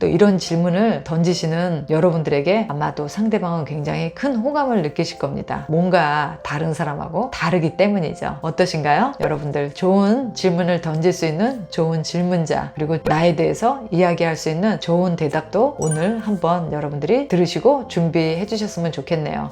또 이런 질문을 던지시는 여러분들에게 아마도 상대방은 굉장히 큰 호감을 느끼실 겁니다. 뭔가 다른 사람하고 다르기 때문이죠. 어떠신가요? 여러분들 좋은 질문을 던질 수 있는 좋은 질문자 그리고 나에 대해서 이야기할 수 있는 좋은 대답도 오늘 한번 여러분들이 들으시고 준비해 주셨으면 좋겠네요.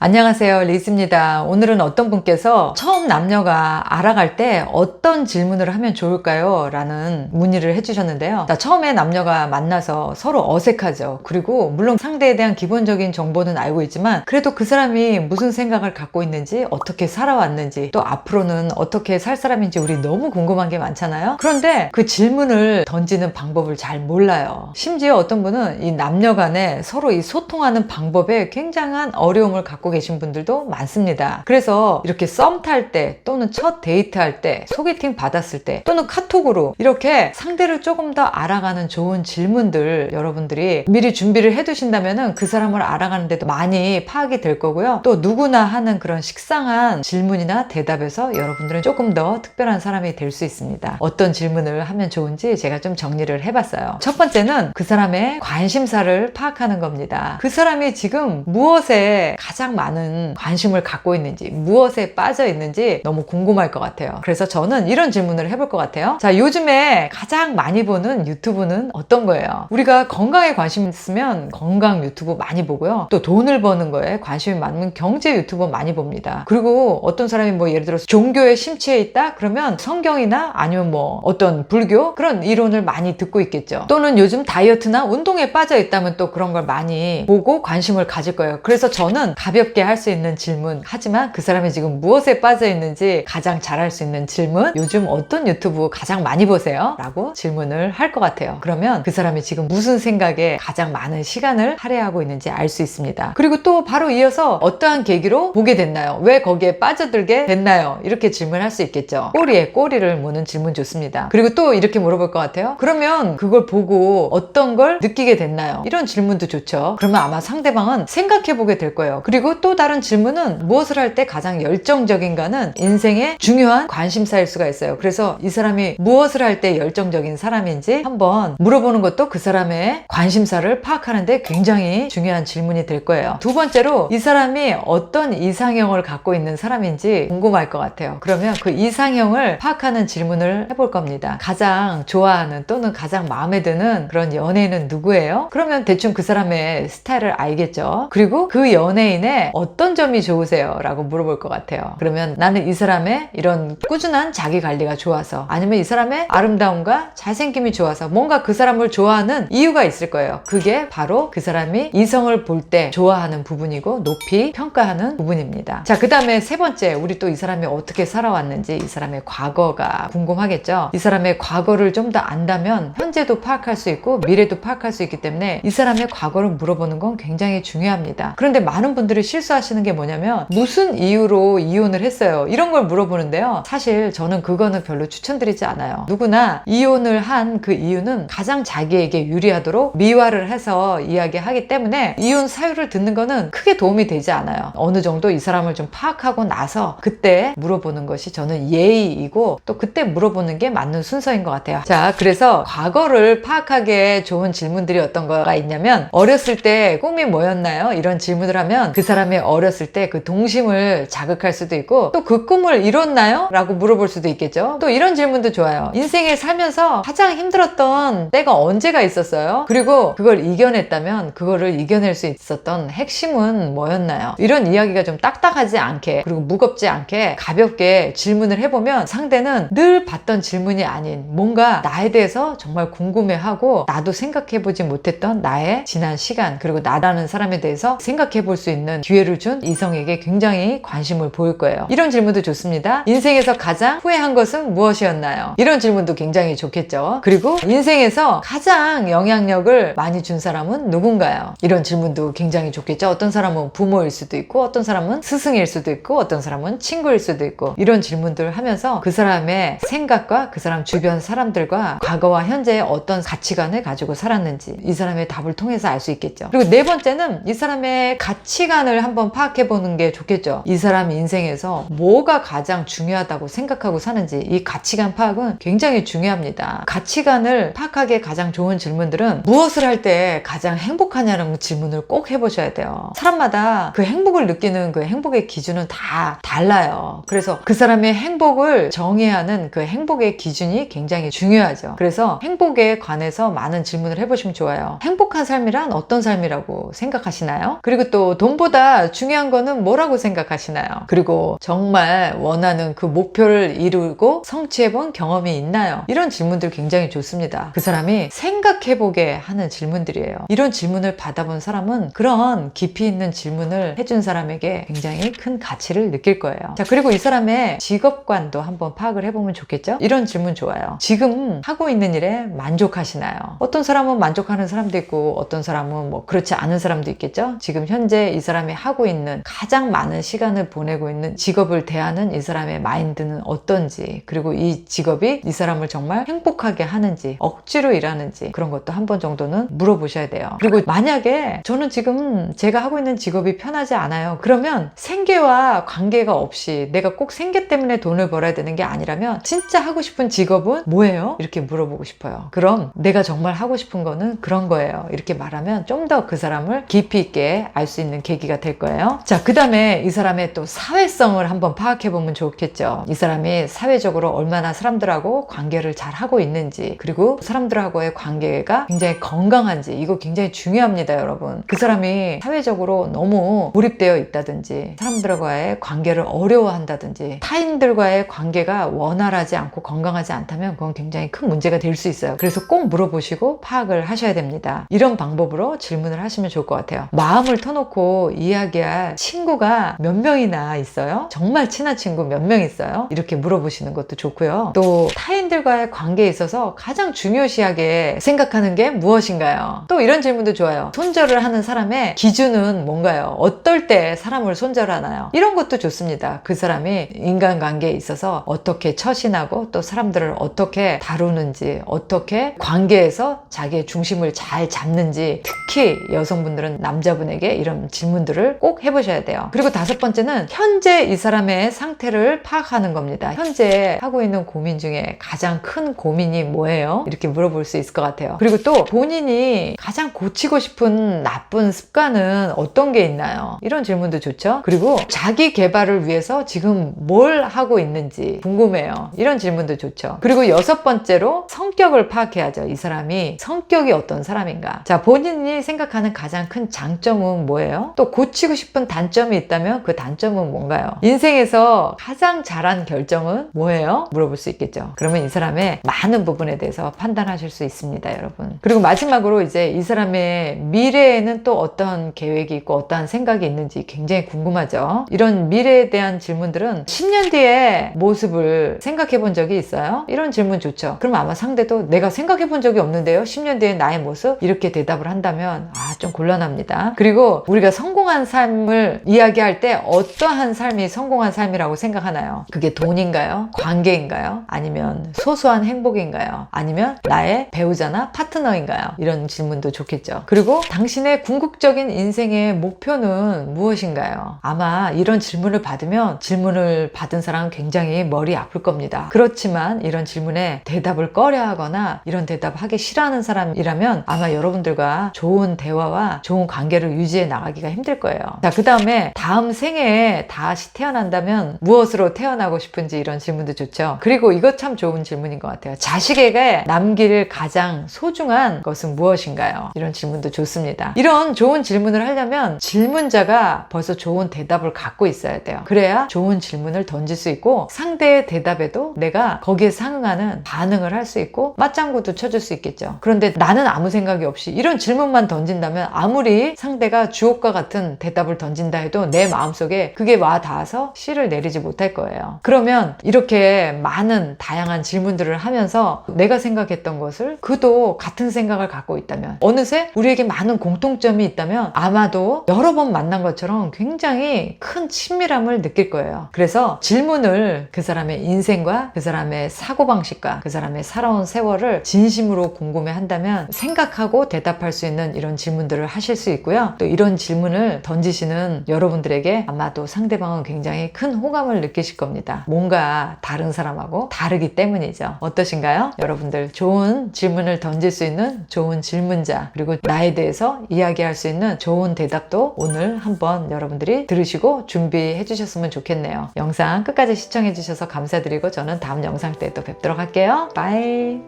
안녕하세요. 리즈입니다. 오늘은 어떤 분께서 처음 남녀가 알아갈 때 어떤 질문을 하면 좋을까요? 라는 문의를 해주셨는데요. 자, 처음에 남녀가 만나서 서로 어색하죠. 그리고 물론 상대에 대한 기본적인 정보는 알고 있지만 그래도 그 사람이 무슨 생각을 갖고 있는지 어떻게 살아왔는지 또 앞으로는 어떻게 살 사람인지 우리 너무 궁금한 게 많잖아요. 그런데 그 질문을 던지는 방법을 잘 몰라요. 심지어 어떤 분은 이 남녀 간에 서로 이 소통하는 방법에 굉장한 어려움을 갖고 계신 분들도 많습니다. 그래서 이렇게 썸 탈 때 또는 첫 데이트 할 때 소개팅 받았을 때 또는 카톡으로 이렇게 상대를 조금 더 알아가는 좋은 질문들 여러분들이 미리 준비를 해 두신다면은 그 사람을 알아가는데도 많이 파악이 될 거고요. 또 누구나 하는 그런 식상한 질문이나 대답에서 여러분들은 조금 더 특별한 사람이 될 수 있습니다. 어떤 질문을 하면 좋은지 제가 좀 정리를 해봤어요. 첫 번째는 그 사람의 관심사를 파악하는 겁니다. 그 사람이 지금 무엇에 가장 많은 관심을 갖고 있는지, 무엇에 빠져 있는지 너무 궁금할 것 같아요. 그래서 저는 이런 질문을 해볼 것 같아요. 자, 요즘에 가장 많이 보는 유튜브는 어떤 거예요? 우리가 건강에 관심 있으면 건강 유튜브 많이 보고요. 또 돈을 버는 거에 관심이 많으면 경제 유튜브 많이 봅니다. 그리고 어떤 사람이 뭐 예를 들어서 종교에 심취해 있다? 그러면 성경이나 아니면 뭐 어떤 불교 그런 이론을 많이 듣고 있겠죠. 또는 요즘 다이어트나 운동에 빠져 있다면 또 그런 걸 많이 보고 관심을 가질 거예요. 그래서 저는 가볍게 할 수 있는 질문 하지만 그 사람이 지금 무엇에 빠져 있는지 가장 잘할 수 있는 질문 요즘 어떤 유튜브 가장 많이 보세요? 라고 질문을 할 것 같아요. 그러면 그 사람이 지금 무슨 생각에 가장 많은 시간을 할애하고 있는지 알 수 있습니다. 그리고 또 바로 이어서 어떠한 계기로 보게 됐나요? 왜 거기에 빠져들게 됐나요? 이렇게 질문할 수 있겠죠. 꼬리에 꼬리를 무는 질문 좋습니다. 그리고 또 이렇게 물어볼 것 같아요. 그러면 그걸 보고 어떤 걸 느끼게 됐나요? 이런 질문도 좋죠. 그러면 아마 상대방은 생각해 보게 될 거예요. 그리고 또 다른 질문은 무엇을 할 때 가장 열정적인가는 인생의 중요한 관심사일 수가 있어요. 그래서 이 사람이 무엇을 할 때 열정적인 사람인지 한번 물어보는 것도 그 사람의 관심사를 파악하는데 굉장히 중요한 질문이 될 거예요. 두 번째로 이 사람이 어떤 이상형을 갖고 있는 사람인지 궁금할 것 같아요. 그러면 그 이상형을 파악하는 질문을 해볼 겁니다. 가장 좋아하는 또는 가장 마음에 드는 그런 연예인은 누구예요? 그러면 대충 그 사람의 스타일을 알겠죠. 그리고 그 연예인의 어떤 점이 좋으세요? 라고 물어볼 것 같아요. 그러면 나는 이 사람의 이런 꾸준한 자기 관리가 좋아서 아니면 이 사람의 아름다움과 잘생김이 좋아서 뭔가 그 사람을 좋아하는 이유가 있을 거예요. 그게 바로 그 사람이 이성을 볼 때 좋아하는 부분이고 높이 평가하는 부분입니다. 자, 그 다음에 세 번째, 우리 또 이 사람이 어떻게 살아왔는지 이 사람의 과거가 궁금하겠죠. 이 사람의 과거를 좀 더 안다면 현재도 파악할 수 있고 미래도 파악할 수 있기 때문에 이 사람의 과거를 물어보는 건 굉장히 중요합니다. 그런데 많은 분들이 실 수하시는 게 뭐냐면 무슨 이유로 이혼을 했어요. 이런 걸 물어보는데요. 사실 저는 그거는 별로 추천드리지 않아요. 누구나 이혼을 한 그 이유는 가장 자기에게 유리하도록 미화를 해서 이야기하기 때문에 이혼 사유를 듣는 거는 크게 도움이 되지 않아요. 어느 정도 이 사람을 좀 파악하고 나서 그때 물어보는 것이 저는 예의이고 또 그때 물어보는 게 맞는 순서인 것 같아요. 자, 그래서 과거를 파악하기에 좋은 질문들이 어떤 거가 있냐면 어렸을 때 꿈이 뭐였나요? 이런 질문을 하면 그 사람 의 어렸을 때 그 동심을 자극할 수도 있고 또 그 꿈을 이뤘나요? 라고 물어볼 수도 있겠죠. 또 이런 질문도 좋아요. 인생에 살면서 가장 힘들었던 때가 언제가 있었어요? 그리고 그걸 이겨냈다면 그거를 이겨낼 수 있었던 핵심은 뭐였나요? 이런 이야기가 좀 딱딱하지 않게 그리고 무겁지 않게 가볍게 질문을 해보면 상대는 늘 받던 질문이 아닌 뭔가 나에 대해서 정말 궁금해하고 나도 생각해보지 못했던 나의 지난 시간 그리고 나라는 사람에 대해서 생각해볼 수 있는 기회를 준 이성에게 굉장히 관심을 보일 거예요. 이런 질문도 좋습니다. 인생에서 가장 후회한 것은 무엇이었나요? 이런 질문도 굉장히 좋겠죠. 그리고 인생에서 가장 영향력을 많이 준 사람은 누군가요? 이런 질문도 굉장히 좋겠죠. 어떤 사람은 부모일 수도 있고, 어떤 사람은 스승일 수도 있고, 어떤 사람은 친구일 수도 있고, 이런 질문들을 하면서 그 사람의 생각과 그 사람 주변 사람들과 과거와 현재의 어떤 가치관을 가지고 살았는지 이 사람의 답을 통해서 알 수 있겠죠. 그리고 네 번째는 이 사람의 가치관을 기준을 한번 파악해 보는 게 좋겠죠. 이 사람 인생에서 뭐가 가장 중요하다고 생각하고 사는지 이 가치관 파악은 굉장히 중요합니다. 가치관을 파악하기에 가장 좋은 질문들은 무엇을 할 때 가장 행복하냐는 질문을 꼭 해보셔야 돼요. 사람마다 그 행복을 느끼는 그 행복의 기준은 다 달라요. 그래서 그 사람의 행복을 정의하는 그 행복의 기준이 굉장히 중요하죠. 그래서 행복에 관해서 많은 질문을 해보시면 좋아요. 행복한 삶이란 어떤 삶이라고 생각하시나요? 그리고 또 돈보다 중요한 거는 뭐라고 생각하시나요? 그리고 정말 원하는 그 목표를 이루고 성취해본 경험이 있나요? 이런 질문들 굉장히 좋습니다. 그 사람이 생각해보게 하는 질문들이에요. 이런 질문을 받아본 사람은 그런 깊이 있는 질문을 해준 사람에게 굉장히 큰 가치를 느낄 거예요. 자, 그리고 이 사람의 직업관도 한번 파악을 해보면 좋겠죠? 이런 질문 좋아요. 지금 하고 있는 일에 만족하시나요? 어떤 사람은 만족하는 사람도 있고 어떤 사람은 뭐 그렇지 않은 사람도 있겠죠? 지금 현재 이 사람이 하고 있는 가장 많은 시간을 보내고 있는 직업을 대하는 이 사람의 마인드는 어떤지 그리고 이 직업이 이 사람을 정말 행복하게 하는지 억지로 일하는지 그런 것도 한 번 정도는 물어보셔야 돼요. 그리고 만약에 저는 지금 제가 하고 있는 직업이 편하지 않아요. 그러면 생계와 관계가 없이 내가 꼭 생계 때문에 돈을 벌어야 되는 게 아니라면 진짜 하고 싶은 직업은 뭐예요? 이렇게 물어보고 싶어요. 그럼 내가 정말 하고 싶은 거는 그런 거예요. 이렇게 말하면 좀 더 그 사람을 깊이 있게 알 수 있는 계기가 될 거예요. 자, 그 다음에 이 사람의 또 사회성을 한번 파악해 보면 좋겠죠. 이 사람이 사회적으로 얼마나 사람들하고 관계를 잘 하고 있는지, 그리고 사람들하고의 관계가 굉장히 건강한지, 이거 굉장히 중요합니다, 여러분. 그 사람이 사회적으로 너무 몰입되어 있다든지, 사람들과의 관계를 어려워한다든지, 타인들과의 관계가 원활하지 않고 건강하지 않다면 그건 굉장히 큰 문제가 될 수 있어요. 그래서 꼭 물어보시고 파악을 하셔야 됩니다. 이런 방법으로 질문을 하시면 좋을 것 같아요. 마음을 터놓고 이 야기할 친구가 몇 명이나 있어요? 정말 친한 친구 몇 명 있어요? 이렇게 물어보시는 것도 좋고요. 또 타인들과의 관계에 있어서 가장 중요시하게 생각하는 게 무엇인가요? 또 이런 질문도 좋아요. 손절을 하는 사람의 기준은 뭔가요? 어떨 때 사람을 손절하나요? 이런 것도 좋습니다. 그 사람이 인간관계에 있어서 어떻게 처신하고 또 사람들을 어떻게 다루는지 어떻게 관계에서 자기의 중심을 잘 잡는지 특히 여성분들은 남자분에게 이런 질문들을 꼭 해보셔야 돼요. 그리고 다섯 번째는 현재 이 사람의 상태를 파악하는 겁니다. 현재 하고 있는 고민 중에 가장 큰 고민이 뭐예요? 이렇게 물어볼 수 있을 것 같아요. 그리고 또 본인이 가장 고치고 싶은 나쁜 습관은 어떤 게 있나요? 이런 질문도 좋죠. 그리고 자기 개발을 위해서 지금 뭘 하고 있는지 궁금해요. 이런 질문도 좋죠. 그리고 여섯 번째로 성격을 파악해야죠. 이 사람이 성격이 어떤 사람인가. 자, 본인이 생각하는 가장 큰 장점은 뭐예요? 또 고치 고 싶은 단점이 있다면 그 단점은 뭔가요? 인생에서 가장 잘한 결정은 뭐예요? 물어볼 수 있겠죠. 그러면 이 사람의 많은 부분에 대해서 판단하실 수 있습니다, 여러분. 그리고 마지막으로 이제 이 사람의 미래에는 또 어떤 계획이 있고 어떠한 생각이 있는지 굉장히 궁금하죠. 이런 미래에 대한 질문들은 10년 뒤에 모습을 생각해 본 적이 있어요? 이런 질문 좋죠. 그럼 아마 상대도 내가 생각해 본 적이 없는데요? 10년 뒤에 나의 모습? 이렇게 대답을 한다면 아, 좀 곤란합니다. 그리고 우리가 성공한 삶을 이야기할 때 어떠한 삶이 성공한 삶이라고 생각하나요? 그게 돈인가요? 관계인가요? 아니면 소소한 행복인가요? 아니면 나의 배우자나 파트너인가요? 이런 질문도 좋겠죠. 그리고 당신의 궁극적인 인생의 목표는 무엇인가요? 아마 이런 질문을 받으면 질문을 받은 사람은 굉장히 머리 아플 겁니다. 그렇지만 이런 질문에 대답을 꺼려 하거나 이런 대답 하기 싫어하는 사람이라면 아마 여러분들과 좋은 대화와 좋은 관계를 유지해 나가기가 힘들 거예요. 자, 그 다음에 다음 생애에 다시 태어난다면 무엇으로 태어나고 싶은지 이런 질문도 좋죠. 그리고 이것 참 좋은 질문인 것 같아요. 자식에게 남길 가장 소중한 것은 무엇인가요? 이런 질문도 좋습니다. 이런 좋은 질문을 하려면 질문자가 벌써 좋은 대답을 갖고 있어야 돼요. 그래야 좋은 질문을 던질 수 있고 상대의 대답에도 내가 거기에 상응하는 반응을 할 수 있고 맞장구도 쳐줄 수 있겠죠. 그런데 나는 아무 생각이 없이 이런 질문만 던진다면 아무리 상대가 주옥과 같은 대답을 던진다 해도 내 마음속에 그게 와 닿아서 씨를 내리지 못할 거예요. 그러면 이렇게 많은 다양한 질문들을 하면서 내가 생각했던 것을 그도 같은 생각을 갖고 있다면 어느새 우리에게 많은 공통점이 있다면 아마도 여러 번 만난 것처럼 굉장히 큰 친밀함을 느낄 거예요. 그래서 질문을 그 사람의 인생과 그 사람의 사고방식과 그 사람의 살아온 세월을 진심으로 궁금해 한다면 생각하고 대답할 수 있는 이런 질문들을 하실 수 있고요. 또 이런 질문을 던지시는 여러분들에게 아마도 상대방은 굉장히 큰 호감을 느끼실 겁니다. 뭔가 다른 사람하고 다르기 때문이죠. 어떠신가요? 여러분들 좋은 질문을 던질 수 있는 좋은 질문자 그리고 나에 대해서 이야기할 수 있는 좋은 대답도 오늘 한번 여러분들이 들으시고 준비해 주셨으면 좋겠네요. 영상 끝까지 시청해 주셔서 감사드리고 저는 다음 영상 때 또 뵙도록 할게요. 바이.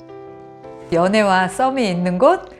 연애와 썸이 있는 곳